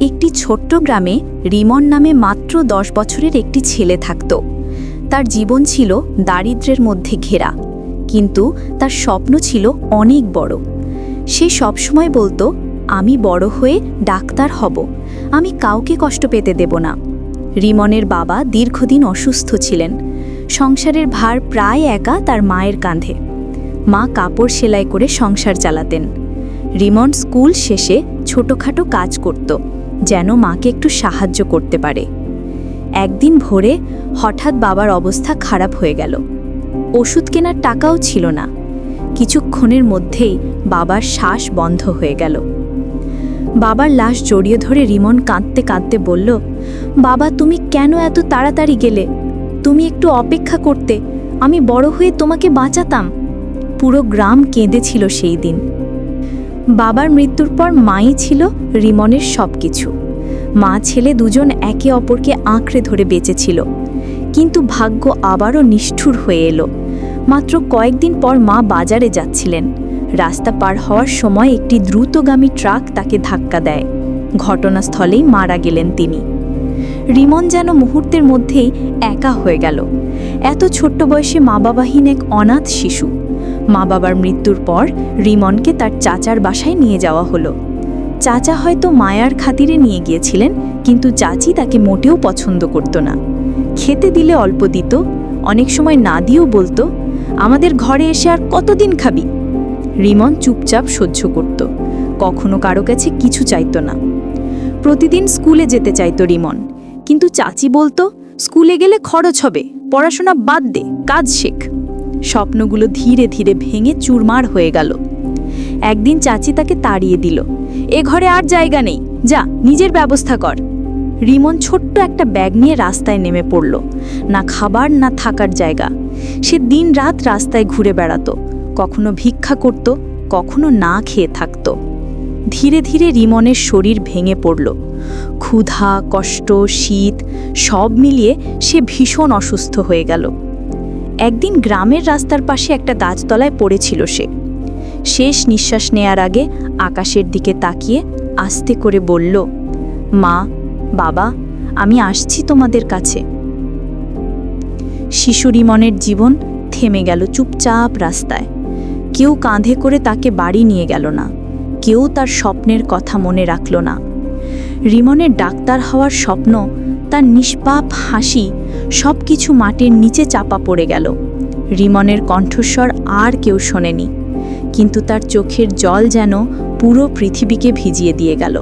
একটি ছোট্ট গ্রামে রিমন নামে মাত্র দশ বছরের একটি ছেলে থাকত। তার জীবন ছিল দারিদ্র্যের মধ্যে ঘেরা, কিন্তু তার স্বপ্ন ছিল অনেক বড়। সে সবসময় বলতো, আমি বড় হয়ে ডাক্তার হব, আমি কাউকে কষ্ট পেতে দেব না। রিমনের বাবা দীর্ঘদিন অসুস্থ ছিলেন। সংসারের ভার প্রায় একা তার মায়ের কাঁধে। মা কাপড় সেলাই করে সংসার চালাতেন। রিমন স্কুল শেষে ছোটোখাটো কাজ করত। যেন মাকে একটু সাহায্য করতে পারে। একদিন ভোরে হঠাৎ বাবার অবস্থা খারাপ হয়ে গেল। ওষুধ কেনার টাকাও ছিল না। কিছুক্ষণের মধ্যেই বাবার শ্বাস বন্ধ হয়ে গেল। বাবার লাশ জড়িয়ে ধরে রিমন কাঁদতে কাঁদতে বলল, বাবা, তুমি কেন এত তাড়াতাড়ি গেলে? তুমি একটু অপেক্ষা করতে। আমি বড় হয়ে তোমাকে বাঁচাতাম। পুরো গ্রাম কেঁদেছিল সেই দিন। বাবার মৃত্যুর পর মাই ছিল রিমনের সব কিছু মা ছেলে দুজন একে অপরকে আঁকড়ে ধরে বেঁচেছিল। কিন্তু ভাগ্য আবারও নিষ্ঠুর হয়ে এলো। মাত্র কয়েকদিন পর মা বাজারে যাচ্ছিলেন। রাস্তা পার হওয়ার সময় একটি দ্রুতগামী ট্রাক তাকে ধাক্কা দেয়। ঘটনাস্থলেই মারা গেলেন তিনি। রিমন যেন মুহূর্তের মধ্যেই একা হয়ে গেল। এত ছোট্ট বয়সে মা বাবাহীন এক অনাথ শিশু। মা বাবার মৃত্যুর পর রিমনকে তার চাচার বাসায় নিয়ে যাওয়া হলো। চাচা হয়তো মায়ার খাতিরে নিয়ে গিয়েছিলেন, কিন্তু চাচি তাকে মোটেও পছন্দ করত না। খেতে দিলে অল্প দিত, অনেক সময় না দিয়েও বলতো, আমাদের ঘরে এসে আর কতদিন খাবি? রিমন চুপচাপ সহ্য করত, কখনো কারও কাছে কিছু চাইত না। প্রতিদিন স্কুলে যেতে চাইত রিমন, কিন্তু চাচি বলতো, স্কুলে গেলে খরচ হবে, পড়াশোনা বাদ দে, কাজ শেখ। স্বপ্নগুলো ধীরে ধীরে ভেঙে চুরমার হয়ে গেল। একদিন চাচি তাকে তাড়িয়ে দিল, এ ঘরে আর জায়গা নেই, যা, নিজের ব্যবস্থা কর। রিমন ছোট্ট একটা ব্যাগ নিয়ে রাস্তায় নেমে পড়ল। না খাবার, না থাকার জায়গা। সে দিন রাত রাস্তায় ঘুরে বেড়াতো, কখনো ভিক্ষা করত, কখনো না খেয়ে থাকত। ধীরে ধীরে রিমনের শরীর ভেঙে পড়ল। ক্ষুধা, কষ্ট, শীত, সব মিলিয়ে সে ভীষণ অসুস্থ হয়ে গেল। একদিন গ্রামের রাস্তার পাশে একটা গাছতলায় পড়েছিল সে। শেষ নিঃশ্বাস নেয়ার আগে আকাশের দিকে তাকিয়ে আস্তে করে বলল, মা, বাবা, আমি আসছি তোমাদের কাছে। শিশু রিমনের জীবন থেমে গেল চুপচাপ রাস্তায়। কেউ কাঁধে করে তাকে বাড়ি নিয়ে গেল না, কেউ তার স্বপ্নের কথা মনে রাখল না। রিমনের ডাক্তার হওয়ার স্বপ্ন তার নিষ্পাপ হাসি সব কিছু মাটির নিচে চাপা পড়ে গেল। রিমনের কণ্ঠস্বর আর কেউ শোনেনি, কিন্তু তার চোখের জল যেন পুরো পৃথিবীকে ভিজিয়ে দিয়ে গেল।